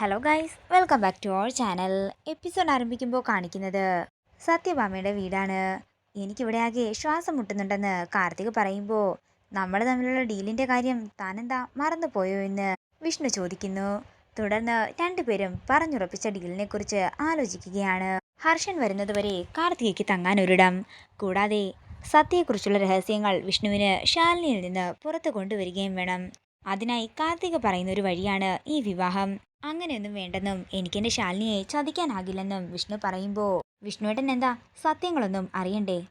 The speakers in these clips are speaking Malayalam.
Hello guys welcome back to our channel episode ആരംഭിക്കുമ്പോൾ കാണിക്കുന്നത് സത്യഭാമയുടെ വീടാണ്. എനിക്കിവിടെ ആകെ ശ്വാസം മുട്ടുന്നുണ്ടെന്ന് കാർത്തിക് പറയുമ്പോൾ നമ്മൾ തമ്മിലുള്ള ഡീലിന്റെ കാര്യം താനെന്താ മറന്നുപോയോ എന്ന് വിഷ്ണു ചോദിക്കുന്നു. തുടർന്ന് രണ്ടുപേരും പറഞ്ഞുറപ്പിച്ച ഡീലിനെ കുറിച്ച് ആലോചിക്കുകയാണ്. ഹർഷൻ വരുന്നതുവരെ കാർത്തികയ്ക്ക് തങ്ങാനൊരിടം കൂടാതെ സത്യയെക്കുറിച്ചുള്ള രഹസ്യങ്ങൾ വിഷ്ണുവിന് ശാലിനിയിൽ നിന്ന് പുറത്തു കൊണ്ടുവരികയും വേണം. അതിനായി കാർത്തിക പറയുന്ന ഒരു വഴിയാണ് ഈ വിവാഹം. അങ്ങനെയൊന്നും വേണ്ടെന്നും എനിക്കെന്റെ ശാലിനിയെ ചതിക്കാനാകില്ലെന്നും വിഷ്ണു പറയുമ്പോൾ വിഷ്ണുവേട്ടൻ എന്താ സത്യങ്ങളൊന്നും അറിയണ്ടേ?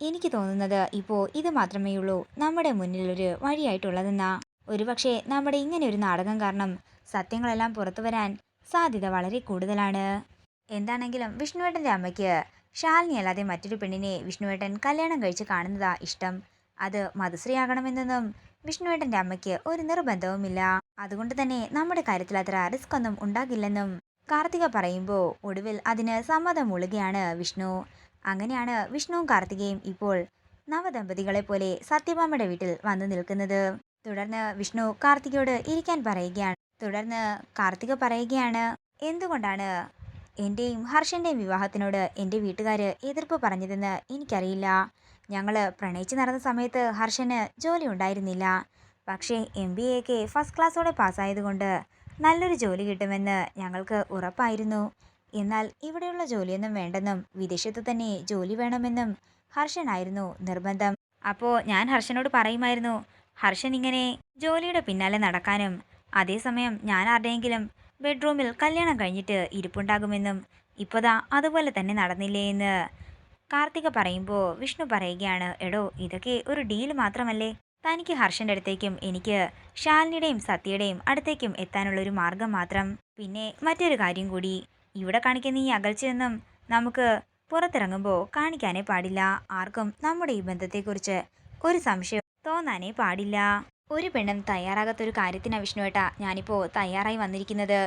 എനിക്ക് തോന്നുന്നത് ഇപ്പോൾ ഇത് മാത്രമേ ഉള്ളൂ. നമ്മുടെ മുന്നിലൊരു വഴിയായിട്ടുള്ളതെന്നാ. ഒരുപക്ഷെ നമ്മുടെ ഇങ്ങനെ ഒരു നാടകം കാരണം സത്യങ്ങളെല്ലാം പുറത്തു വരാൻ സാധ്യത വളരെ കൂടുതലാണ്. എന്താണെങ്കിലും വിഷ്ണുവേട്ടന്റെ അമ്മയ്ക്ക് ശാലിനി അല്ലാതെ മറ്റൊരു പെണ്ണിനെ വിഷ്ണുവേട്ടൻ കല്യാണം കഴിച്ച് കാണുന്നതാ ഇഷ്ടം. അത് മധുശ്രീ വിഷ്ണുവേട്ടന്റെ അമ്മയ്ക്ക് ഒരു നിർബന്ധവുമില്ല. അതുകൊണ്ട് തന്നെ നമ്മുടെ കാര്യത്തിൽ അത്ര റിസ്ക് ഒന്നും ഉണ്ടാകില്ലെന്നും കാർത്തിക പറയുമ്പോൾ ഒടുവിൽ അതിന് സമ്മതം മൂളുകയാണ് വിഷ്ണു. അങ്ങനെയാണ് വിഷ്ണുവും കാർത്തികയും ഇപ്പോൾ നവദമ്പതികളെ പോലെ സത്യഭാമയുടെ വീട്ടിൽ വന്നു നിൽക്കുന്നത്. തുടർന്ന് വിഷ്ണു കാർത്തികയോട് ഇരിക്കാൻ പറയുകയാണ്. തുടർന്ന് കാർത്തിക പറയുകയാണ് എന്തുകൊണ്ടാണ് എന്റെയും ഹർഷന്റെയും വിവാഹത്തിനോട് എന്റെ വീട്ടുകാർ എതിർപ്പ് പറഞ്ഞതെന്ന് എനിക്കറിയില്ല. ഞങ്ങൾ പ്രണയിച്ച് നടന്ന സമയത്ത് ഹർഷന് ജോലി ഉണ്ടായിരുന്നില്ല പക്ഷേ എം ബി എക്ക് ഫസ്റ്റ് ക്ലാസ്സോടെ പാസ്സായതുകൊണ്ട് നല്ലൊരു ജോലി കിട്ടുമെന്ന് ഞങ്ങൾക്ക് ഉറപ്പായിരുന്നു. എന്നാൽ ഇവിടെയുള്ള ജോലിയൊന്നും വേണ്ടെന്നും വിദേശത്ത് തന്നെ ജോലി വേണമെന്നും ഹർഷനായിരുന്നു നിർബന്ധം. അപ്പോൾ ഞാൻ ഹർഷനോട് പറയുമായിരുന്നു ഹർഷൻ ഇങ്ങനെ ജോലിയുടെ പിന്നാലെ നടക്കാനും അതേസമയം ഞാൻ ആരുടെയെങ്കിലും ബെഡ്റൂമിൽ കല്യാണം കഴിഞ്ഞിട്ട് ഇരിപ്പുണ്ടാകുമെന്നും ഇപ്പോതാ അതുപോലെ തന്നെ നടന്നില്ലേ എന്ന് കാർത്തിക പറയുമ്പോൾ വിഷ്ണു പറയുകയാണ് എടോ ഇതൊക്കെ ഒരു ഡീൽ മാത്രമല്ലേ? തനിക്ക് ഹർഷന്റെ അടുത്തേക്കും എനിക്ക് ശാലിനിയുടെയും സത്യയുടെയും അടുത്തേക്കും എത്താനുള്ള ഒരു മാർഗം മാത്രം. പിന്നെ മറ്റൊരു കാര്യം കൂടി. ഇവിടെ കാണിക്കുന്ന ഈ അകൽച്ചയൊന്നും നമുക്ക് പുറത്തിറങ്ങുമ്പോൾ കാണിക്കാനേ പാടില്ല. ആർക്കും നമ്മുടെ ഈ ബന്ധത്തെക്കുറിച്ച് ഒരു സംശയം തോന്നാനേ പാടില്ല. ഒരു പെണ്ണും തയ്യാറാകാത്തൊരു കാര്യത്തിനാണ് വിഷ്ണുവേട്ട ഞാനിപ്പോൾ തയ്യാറായി വന്നിരിക്കുന്നത്.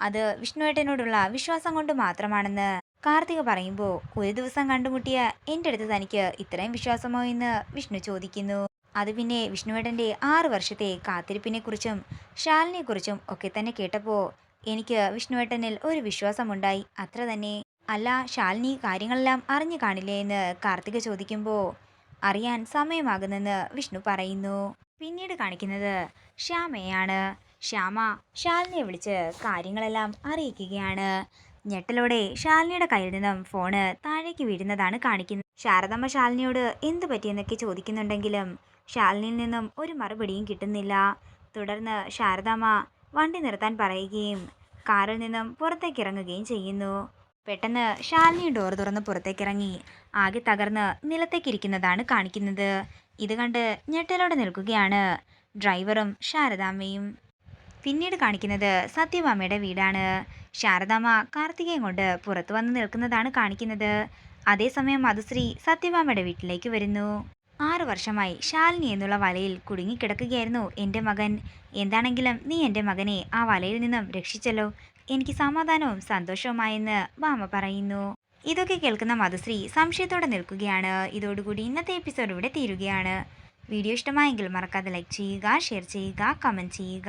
അത് വിഷ്ണുവേട്ടനോടുള്ള വിശ്വാസം കൊണ്ട് മാത്രമാണെന്ന് കാർത്തിക പറയുമ്പോൾ ഒരു ദിവസം കണ്ടുമുട്ടിയ എന്റെ അടുത്ത് തനിക്ക് ഇത്രയും വിശ്വാസമോ എന്ന് വിഷ്ണു ചോദിക്കുന്നു. അത് പിന്നെ വിഷ്ണുവേട്ടന്റെ ആറ് വർഷത്തെ കാത്തിരിപ്പിനെക്കുറിച്ചും ശാലിനെക്കുറിച്ചും ഒക്കെ തന്നെ കേട്ടപ്പോൾ എനിക്ക് വിഷ്ണുവേട്ടനിൽ ഒരു വിശ്വാസമുണ്ടായി. അത്ര തന്നെ. അല്ല ശാലിനി കാര്യങ്ങളെല്ലാം അറിഞ്ഞു കാണില്ലേ എന്ന് കാർത്തിക ചോദിക്കുമ്പോൾ അറിയാൻ സമയമാകുന്നെന്ന് വിഷ്ണു പറയുന്നു. പിന്നീട് കാണിക്കുന്നത് ശ്യാമയാണ് ശ്യാമ ശാലിനിയെ വിളിച്ച് കാര്യങ്ങളെല്ലാം അറിയിക്കുകയാണ്. ഞെട്ടലോടെ ശാലിനിയുടെ കയ്യിൽ നിന്നും ഫോണ് താഴേക്ക് വീഴുന്നതാണ് കാണിക്കുന്നത്. ശാരദമ്മ ശാലിനിയോട് എന്തു പറ്റിയെന്നൊക്കെ ചോദിക്കുന്നുണ്ടെങ്കിലും ശാലിനിയിൽ നിന്നും ഒരു മറുപടിയും കിട്ടുന്നില്ല. തുടർന്ന് ശാരദമ്മ വണ്ടി നിർത്താൻ പറയുകയും കാറിൽ നിന്നും പുറത്തേക്ക് ഇറങ്ങുകയും ചെയ്യുന്നു. പെട്ടെന്ന് ശാലിനി ഡോർ തുറന്ന് പുറത്തേക്കിറങ്ങി ആകെ തകർന്ന് നിലത്തേക്കിരിക്കുന്നതാണ് കാണിക്കുന്നത്. ഇത് കണ്ട് ഞെട്ടലോടെ നിൽക്കുകയാണ് ഡ്രൈവറും ശാരദാമ്മയും. പിന്നീട് കാണിക്കുന്നത് സത്യഭാമയുടെ വീടാണ്. ശാരദാമ്മ കാർത്തികയും കൊണ്ട് പുറത്തു വന്ന് നിൽക്കുന്നതാണ് കാണിക്കുന്നത്. അതേസമയം മധുശ്രീ സത്യഭാമയുടെ വീട്ടിലേക്ക് വരുന്നു. ആറു വർഷമായി ശാലിനി എന്നുള്ള വലയിൽ കുടുങ്ങിക്കിടക്കുകയായിരുന്നു എന്റെ മകൻ. എന്താണെങ്കിലും നീ എന്റെ മകനെ ആ വലയിൽ നിന്നും രക്ഷിച്ചല്ലോ. എനിക്ക് സമാധാനവും സന്തോഷവുമായെന്ന് ഭാമ പറയുന്നു. ഇതൊക്കെ കേൾക്കുന്ന മധുശ്രീ സംശയത്തോടെ നിൽക്കുകയാണ്. ഇതോടുകൂടി ഇന്നത്തെ എപ്പിസോഡ് ഇവിടെ തീരുകയാണ്. വീഡിയോ ഇഷ്ടമായെങ്കിൽ മറക്കാതെ ലൈക്ക് ചെയ്യുക ഷെയർ ചെയ്യുക കമന്റ് ചെയ്യുക.